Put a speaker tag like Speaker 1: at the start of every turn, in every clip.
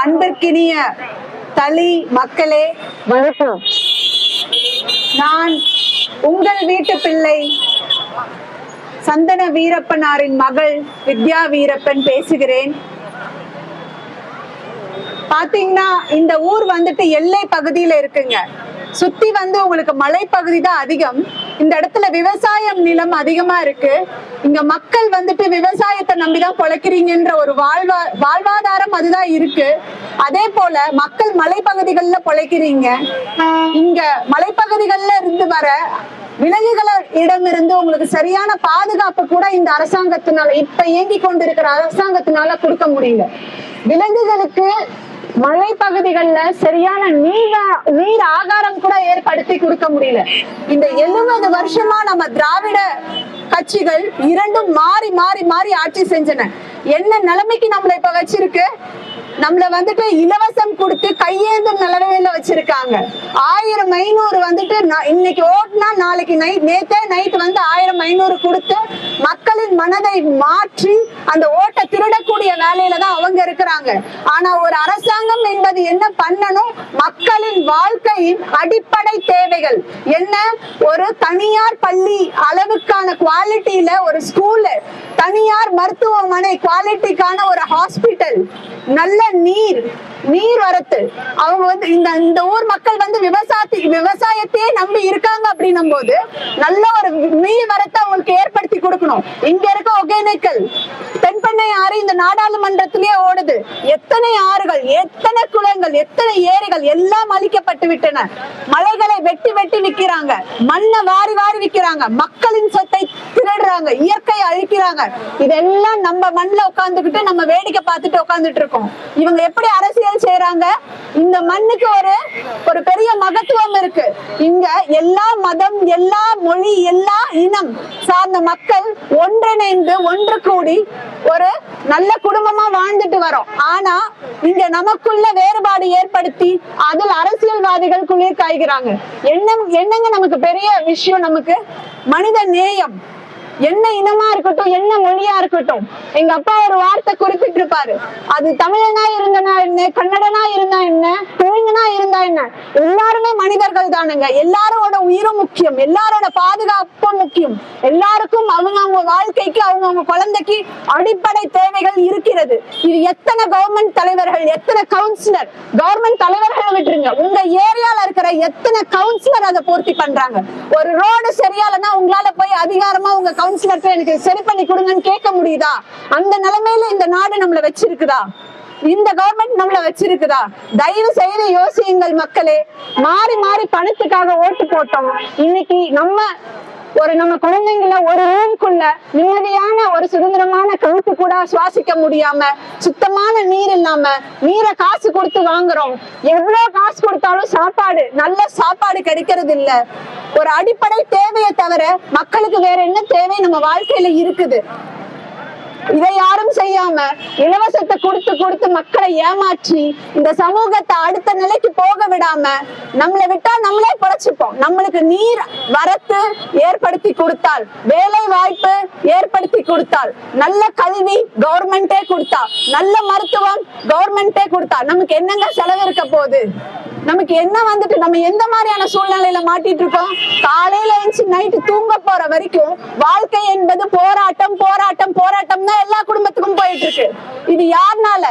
Speaker 1: அன்பிற்கினிய தளி மக்களே
Speaker 2: வணக்கம்.
Speaker 1: நான் உங்கள் வீட்டு பிள்ளை சந்தன வீரப்பனாரின் மகள் வித்யா வீரப்பன் பேசுகிறேன். பாத்தீங்கன்னா இந்த ஊர் வந்துட்டு எல்லை பகுதியில இருக்குங்க. சுத்தி வந்து உங்களுக்கு மலைப்பகுதி தான் அதிகம். இந்த இடத்துல விவசாயம் நிலம் அதிகமா இருக்கு. இங்க மக்கள் வந்துட்டு விவசாயத்தை நம்பிதான் பொழைக்கிறீங்கன்ற ஒரு வாழ்வா வாழ்வாதாரம் அதுதான் இருக்கு. அதே போல மக்கள் மலைப்பகுதிகள்ல பொழைக்கிறீங்க. இங்க மலைப்பகுதிகள்ல இருந்து வர விலங்குகள இடமிருந்து உங்களுக்கு சரியான பாதுகாப்பு கூட இந்த அரசாங்கத்தினால இப்ப இயங்கி கொண்டிருக்கிற அரசாங்கத்தினால கொடுக்க முடியல. விலங்குகளுக்கு மலைப்பகுதிகள்ல சரியான நீர் நீர் ஆகாரம் கூட ஏற்படுத்தி கொடுக்க முடியல. இந்த எழுபது வருஷமா நம்ம திராவிட கட்சிகள் இரண்டும் மாறி மாறி மாறி ஆட்சி செஞ்சன. என்ன நிலைமைக்கு நம்மள இப்ப வச்சிருக்கு? நம்மள வந்துட்டு இலவசம் கொடுத்து கையேந்தும் நிலவையில வச்சிருக்காங்க. ஆயிரம் ஐநூறு வந்துட்டு இன்னைக்கு ஓட்டுனா நாளைக்கு நைட் நேத்தே நைட் வந்து ஆயிரம் ஐநூறு கொடுத்து மக்களின் மனதை மாற்றி அந்த ஓட்டை திருடக்கூடிய வேலையில தான் அவங்க இருக்கிறாங்க. ஆனா ஒரு அரசாங்கம் என்பது என்ன பண்ணணும்? மக்களின் வாழ்க்கையின் அடிப்படை தேவைகள். என்ன? ஒரு தனியார் பள்ளி அளவுக்கான குவாலிட்டியில ஒரு ஸ்கூலு தனியார் மருத்துவமனை குவாலிட்டிக்கான ஒரு ஹாஸ்பிட்டல் நல்ல நீர் நீர் வரத்து அவங்க வந்து இந்த இந்த ஊர் மக்கள் வந்து விவசாயத்தை விவசாயத்தையே நம்பி இருக்காங்க அப்படின்னும் போது நல்ல ஒரு நீர் வரத்தை அவங்களுக்கு ஏற்படுத்தி கொடுக்கணும். இங்க இருக்க ஒகேனக்கல் தென்பெண்ணை ஆறு இந்த நாடாளுமன்றத்திலேயே ஓடுது. எத்தனை ஆறுகள் எத்தனை குளங்கள் எத்தனை ஏரிகள் எல்லாம் அழிக்கப்பட்டு விட்டன. மலைகளை வெட்டி வெட்டி விக்கிறாங்க மண்ணை வாரி வாரி விக்கிறாங்க மக்களின் சொத்தை திருடுறாங்க. இயற்கையை அழிக்கிறாங்க. இதெல்லாம் நம்ம மண்ணில் உட்காந்துக்கிட்டு நம்ம வேடிக்கை பார்த்துட்டு உட்காந்துட்டு இருக்கோம். இவங்க எப்படி அரசியல் செய்யறாங்க இந்த மண்ணுக்கு ஒரு ஒரு பெரிய மகத்துவம் இருக்கு. இங்க எல்லா மதம் எல்லா மொழி எல்லா இனம் சார்ந்த மக்கள் ஒன்றிணைந்து ஒன்று கூடி ஒரு நல்ல குடும்பமா வாழ்ந்துட்டு வரோம். ஆனா இங்க நமக்குள்ள வேறுபாடு ஏற்படுத்தி அதில் அரசியல்வாதிகள் குளிர் காய்கிறாங்க. என்ன என்னங்க நமக்கு பெரிய விஷயம் நமக்கு? மனித நேயம். என்ன இனமா இருக்கட்டும் என்ன மொழியா இருக்கட்டும். எங்க அப்பா ஒரு வார்த்தை குறிப்பிட்டிருப்பாரு. அது தமிழனா இருந்தனா என்ன கன்னடனா இருந்தா என்ன தெலுங்குனா இருந்தா என்ன? எல்லாருமே மனிதர்கள் தானுங்க. எல்லாரோட உயிரும் முக்கியம். எல்லாரோட பாதுகாப்பும் முக்கியம். எல்லாருக்கும் அவங்க அவங்க வாழ்க்கைக்கு அவங்க அவங்க குழந்தைக்கு அடிப்படை தேவைகள் இருக்கிறது. இது எத்தனை கவர்மெண்ட் தலைவர்கள் எத்தனை கவுன்சிலர் கவர்மெண்ட் தலைவர்களை விட்டுருங்க. உங்க ஏரியால இருக்கிற எத்தனை கவுன்சிலர் அதை பூர்த்தி பண்றாங்க? ஒரு ரோடு சரியாலன்னா உங்களால போய் அதிகாரமா உங்க கவுன்சிலர்கிட்ட எனக்கு சரி பண்ணி கொடுங்கன்னு கேட்க முடியுதா? அந்த நிலைமையில இந்த நாடு நம்மள வச்சிருக்குதா? இந்த கவர்மெண்ட் நம்மள வச்சிருக்குதா? தயவு செய்து யோசியுங்கள் மக்களே. மாறி மாறி பணத்துக்காக ஓட்டு போட்டோம். இன்னைக்கு நம்ம ஒரு நம்ம குழந்தைங்கள ஒரு ரூம்குள்ள நிம்மதியான ஒரு சுதந்திரமான கழுத்து கூட சுவாசிக்க முடியாம சுத்தமான நீர் இல்லாம நீரை காசு கொடுத்து வாங்குறோம். எவ்வளவு காசு கொடுத்தாலும் சாப்பாடு நல்ல சாப்பாடு கிடைக்கிறது இல்ல. ஒரு அடிப்படை தேவையை தவிர மக்களுக்கு வேற என்ன தேவை? நம்ம வாழ்க்கையில இருக்குது. இதை யாரும் செய்யாம இலவசத்தை கொடுத்து கொடுத்து மக்களை ஏமாற்றி இந்த சமூகத்தை அடுத்த நிலைக்கு போக விடாம நம்மளை விட்டா நம்மளே பொழைச்சுப்போம் நம்மளுக்கு நீர் வரத்து ஏற்படுத்தி கொடுத்தால் வேலை வாய்ப்பு ஏற்படுத்தி கொடுத்தால் நல்ல கல்வி கவர்மெண்டே கொடுத்தா நல்ல மருத்துவம் கவர்மெண்டே கொடுத்தா நமக்கு என்னங்க செலவு இருக்க போகுது? நமக்கு என்ன வந்துட்டு நம்ம எந்த மாதிரியான சூழ்நிலையில மாட்டிட்டு இருக்கோம் காலையில எழுந்து நைட்டு தூங்க போற வரைக்கும் வாழ்க்கை என்பது போராட்டம் போராட்டம் போராட்டம் தான் எல்லா குடும்பத்துக்கும் போயிட்டு இருக்கு இது யாருனால?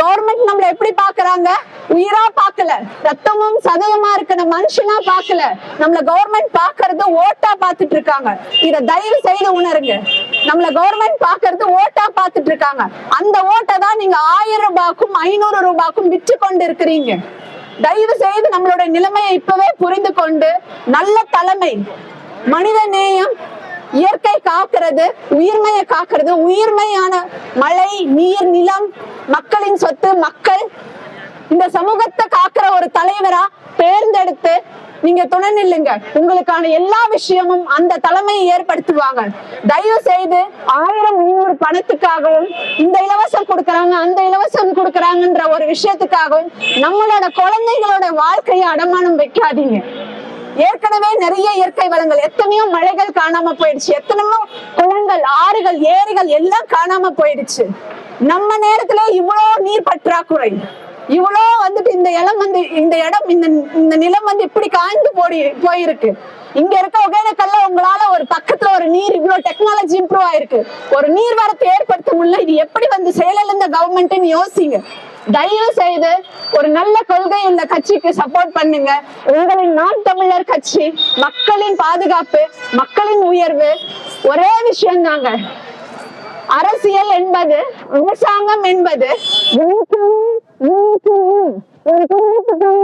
Speaker 1: கவர்மெண்ட் நம்மள எப்படி பாக்குறாங்க உயிரா பாக்கல ரத்தமும் சதயமா இருக்கிற மனுஷனா பாக்கல நம்மள கவர்மெண்ட் பாக்குறது ஓட்டா பாத்துட்டு இருக்காங்க இத தயவு செய்து உணருங்க. நம்மள கவர்மெண்ட் பாக்குறது ஓட்டா பாத்துட்டு இருக்காங்க அந்த ஓட்டை தான் நீங்க ஆயிரம் ரூபாய்க்கும் ஐநூறு ரூபாய்க்கும் விற்று கொண்டு இருக்கிறீங்க தயவு செய்து நம்மளோட நிலைமையை இப்பவே புரிந்து கொண்டு நல்ல தலைமை மனித நேயம் இயற்கை காக்கிறது உயிர்மையை காக்கிறது உயிர்மையான மழை நீர் நிலம் மக்களின் சொத்து மக்கள். இந்த சமூகத்தை காக்கிற ஒரு தலைவரா தேர்ந்தெடுத்து நீங்க துணை நில்லுங்க. உங்களுக்கான எல்லா விஷயமும் அந்த தலைமையை ஏற்படுத்துவாங்க. தயவு செய்து ஆயிரம் முன்னூறு பணத்துக்காகவும் இந்த இலவசம் கொடுக்கறாங்க அந்த இலவசம் கொடுக்கறாங்கன்ற ஒரு விஷயத்துக்காகவும் நம்மளோட குழந்தைகளோட வாழ்க்கையை அடமானம் வைக்காதீங்க. ஏற்கனவே நிறைய இயற்கை வளங்கள் எத்தனையோ மலைகள் காணாம போயிடுச்சு எத்தனையோ குளங்கள் ஆறுகள் ஏரிகள் எல்லாம் காணாம போயிடுச்சு. நம்ம நேரத்துல இவ்வளோ நீர் பற்றாக்குறை இவ்வளோ வந்துட்டு இந்த இடம் வந்து இந்த இடம் இந்த இந்த நிலம் வந்து இப்படி காய்ந்து போடி போயிருக்கு. இங்க இருக்க ஒகேனக்கல்ல உங்களால நீர் இவ்வளவு டெக்னாலஜி இம்ப்ரூவ் ஆயிருக்கு. ஒரு நீர் வரத்தை ஏற்படுத்த முடியல. இது எப்படி வந்து செயலிழந்த கவர்மெண்ட்னு யோசிங்க. தயவு செய்து ஒரு நல்ல கொள்கை உள்ள கட்சிக்கு சப்போர்ட் பண்ணுங்க. உங்களின் நாம் தமிழர் கட்சி மக்களின் பாதுகாப்பு மக்களின் உயர்வு ஒரே விஷயம் தாங்க அரசியல் என்பது அரசாங்கம் என்பது மக்களுக்கான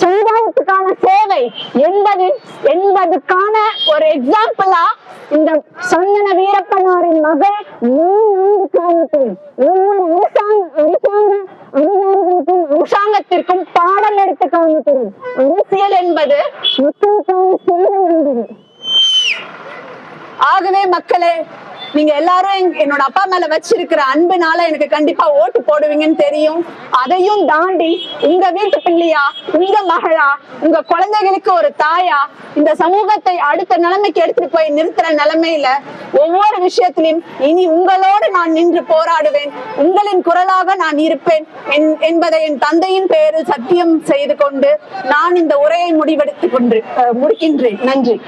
Speaker 1: சமுதாயத்துக்கான சேவை என்பது என்பதுக்கான ஒரு எக்ஸாம்பிளா இந்த சந்தன வீரப்பனாரின் மகள் மூன்று காலத்தில் ஒவ்வொரு அரசாங்க அரசாங்க அதிகாரிகளுக்கும் அரசாங்கத்திற்கும் பாடம் எடுத்து காமிக்கிறோம் அரசியல் என்பது மக்களுக்கான சேவை என்பது. ஆகவே மக்களே நீங்க எல்லாரும் என்னோட அப்பா மேல வச்சிருக்கிற அன்புனால எனக்கு கண்டிப்பா ஓட்டு போடுவீங்கன்னு தெரியும். அதையும் தாண்டி உங்க வீட்டு பிள்ளையா உங்க மகளா உங்க குழந்தைகளுக்கு ஒரு தாயா இந்த சமூகத்தை அடுத்த நிலைமைக்கு எடுத்துட்டு போய் நிறுத்துற நிலைமையில ஒவ்வொரு விஷயத்திலும் இனி உங்களோடு நான் நின்று போராடுவேன். உங்களின் குரலாக நான் இருப்பேன் என்- என்பதை என் தந்தையின் பெயரில் சத்தியம் செய்து கொண்டு நான் இந்த உரையை முடிவெடுத்துக் கொண்டு முடிக்கின்றேன். நன்றி.